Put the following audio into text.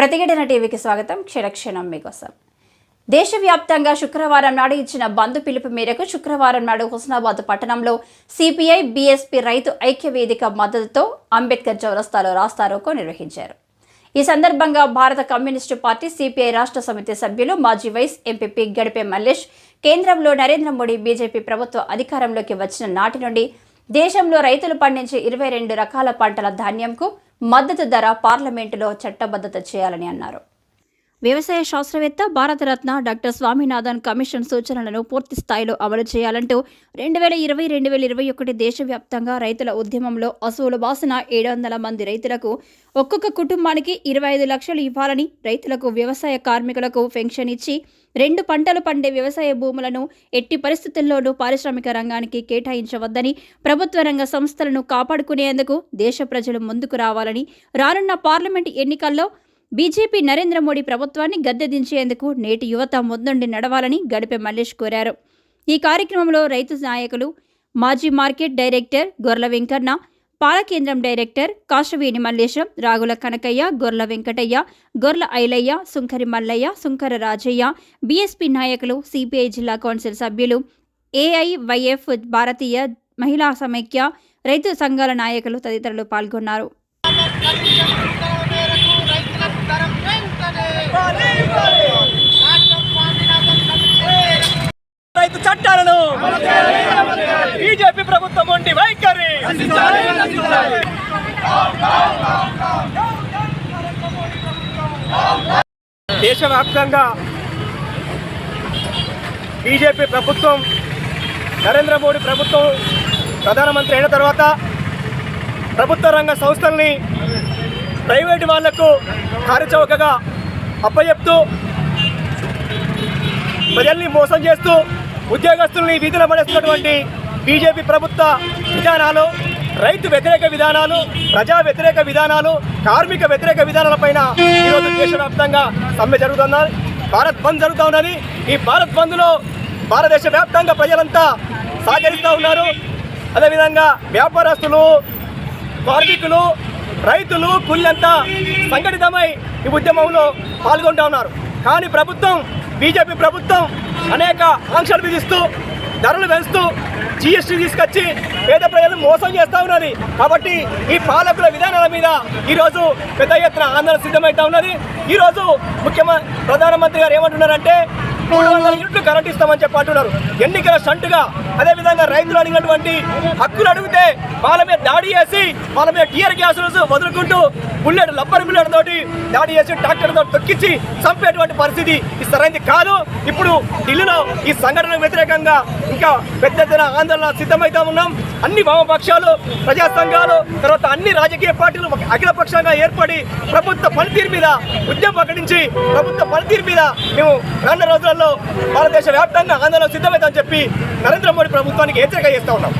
ప్రతిఘటన టీవీకి స్వాగతం. క్షణక్షణం మీకోసం. దేశవ్యాప్తంగా శుక్రవారం నాడు ఇచ్చిన బంద్ పిలుపు మేరకు శుక్రవారం నాడు హుస్నాబాద్ పట్టణంలో సిపిఐ బీఎస్పీ రైతు ఐక్య వేదిక మద్దతుతో అంబేద్కర్ చౌరస్తాలో రాస్తారోకో నిర్వహించారు. ఈ సందర్భంగా భారత కమ్యూనిస్టు పార్టీ సిపిఐ రాష్ట్ర సమితి సభ్యులు మాజీ వైస్ ఎంపీపీ గడిపే మల్లేష్ కేంద్రంలో నరేంద్ర మోడీ బీజేపీ ప్రభుత్వ అధికారంలోకి వచ్చిన నాటి నుండి దేశంలో రైతులు పండించే ఇరవై రెండు రకాల పంటల ధాన్యంకు మద్దతు ధర పార్లమెంటులో చట్టబద్ధత చేయాలని అన్నారు. వ్యవసాయ శాస్త్రవేత్త భారతరత్న డాక్టర్ స్వామినాథన్ కమిషన్ సూచనలను పూర్తి స్థాయిలో అమలు చేయాలంటూ రెండు వేల ఇరవై రెండు వేల ఇరవై ఒకటి దేశవ్యాప్తంగా రైతుల ఉద్యమంలో అసూలు బాసిన ఏడు వందల మంది రైతులకు ఒక్కొక్క కుటుంబానికి ఇరవై ఐదు లక్షలు ఇవ్వాలని రైతులకు వ్యవసాయ కార్మికులకు పెన్షన్ ఇచ్చి రెండు పంటలు పండే వ్యవసాయ భూములను ఎట్టి పరిస్థితుల్లోనూ పారిశ్రామిక రంగానికి కేటాయించవద్దని ప్రభుత్వ రంగ సంస్థలను కాపాడుకునేందుకు దేశ ప్రజలు ముందుకు రావాలని రానున్న పార్లమెంటు ఎన్నికల్లో బీజేపీ నరేంద్ర మోడీ ప్రభుత్వాన్ని గద్దె దించేందుకు నేటి యువత ముందుండి నడవాలని గడిపె మల్లేష్ కోరారు. ఈ కార్యక్రమంలో రైతు నాయకులు మాజీ మార్కెట్ డైరెక్టర్ గొర్ల వెంకన్న పాలకేంద్రం డైరెక్టర్ కాశవేణి మల్లేశం రాగుల కనకయ్య గొర్ల వెంకటయ్య గొర్ల ఐలయ్య సుంకరి మల్లయ్య సుంకర రాజయ్య బీఎస్పీ నాయకులు సిపిఐ జిల్లా కౌన్సిల్ సభ్యులు ఏఐవైఎఫ్ భారతీయ మహిళా సమైక్య రైతు సంఘాల నాయకులు తదితరులు పాల్గొన్నారు. రైతు చట్టాలను బీజేపీ ప్రభుత్వం వంటి వైఖరి. దేశవ్యాప్తంగా బీజేపీ ప్రభుత్వం నరేంద్ర మోడీ ప్రభుత్వం ప్రధానమంత్రి అయిన తర్వాత ప్రభుత్వ రంగ సంస్థల్ని ప్రైవేటు వాళ్ళకు కార్యచౌకగా అప్పచెప్తూ ప్రజల్ని మోసం చేస్తూ ఉద్యోగస్తుల్ని వీధిలో పడేస్తున్నటువంటి బీజేపీ ప్రభుత్వ విధానాలు రైతు వ్యతిరేక విధానాలు ప్రజా వ్యతిరేక విధానాలు కార్మిక వ్యతిరేక విధానాలపైన ఈరోజు దేశవ్యాప్తంగా సమ్మె జరుగుతున్నది భారత్ బంద్ జరుగుతూ ఉన్నది. ఈ భారత్ బంద్లో భారతదేశ వ్యాప్తంగా ప్రజలంతా సహకరిస్తూ ఉన్నారు. అదేవిధంగా వ్యాపారస్తులు కార్మికులు రైతులు కుళ్ళంతా సంఘటితమై ఈ ఉద్యమంలో పాల్గొంటూ ఉన్నారు. కానీ ప్రభుత్వం బీజేపీ ప్రభుత్వం అనేక ఆంక్షలు విధిస్తూ ధరలు పెంచుతూ జిఎస్టీ తీసుకొచ్చి పేద ప్రజలను మోసం చేస్తూ ఉన్నది. కాబట్టి ఈ పాలకుల విధానాల మీద ఈరోజు పెద్ద ఎత్తున ఆందోళన సిద్ధమవుతా ఉన్నది. ఈరోజు ముఖ్యమంత్రి ప్రధానమంత్రి గారు ఏమంటున్నారంటే మూడు వందల యూనిట్లు కరెంట్ ఇస్తామని చెప్పి అంటున్నారు. ఎన్నికల సంటుగా అదేవిధంగా రైతులు అడిగినటువంటి హక్కులు అడిగితే వాళ్ళ మీద దాడి చేసి వాళ్ళ మీద టీఆర్ గ్యాసులు వదులుకుంటూ బుల్లెట్ లబ్బర్ బుల్లెట్ తోటి దాడి చేసి ట్రాక్టర్ తోటి తొక్కించి చంపేటువంటి పరిస్థితి ఈ సరైనది కాదు. ఇప్పుడు ఢిల్లీలో ఈ సంఘటన వ్యతిరేకంగా ఇంకా పెద్ద ఎత్తున ఆందోళన సిద్ధమవుతా ఉన్నాం. అన్ని వామపక్షాలు ప్రజా సంఘాలు తర్వాత అన్ని రాజకీయ పార్టీలు ఒక అఖిల పక్షంగా ఏర్పడి ప్రభుత్వ పనితీరు మీద ఉద్యమం ప్రకటించి ప్రభుత్వ పనితీరు మీద మేము రానున్న రోజులలో భారతదేశ వ్యాప్తంగా ఆందోళన సిద్ధమవుతామని చెప్పి నరేంద్ర మోడీ ప్రభుత్వానికి హెచ్చరిక చేస్తూ ఉన్నాం.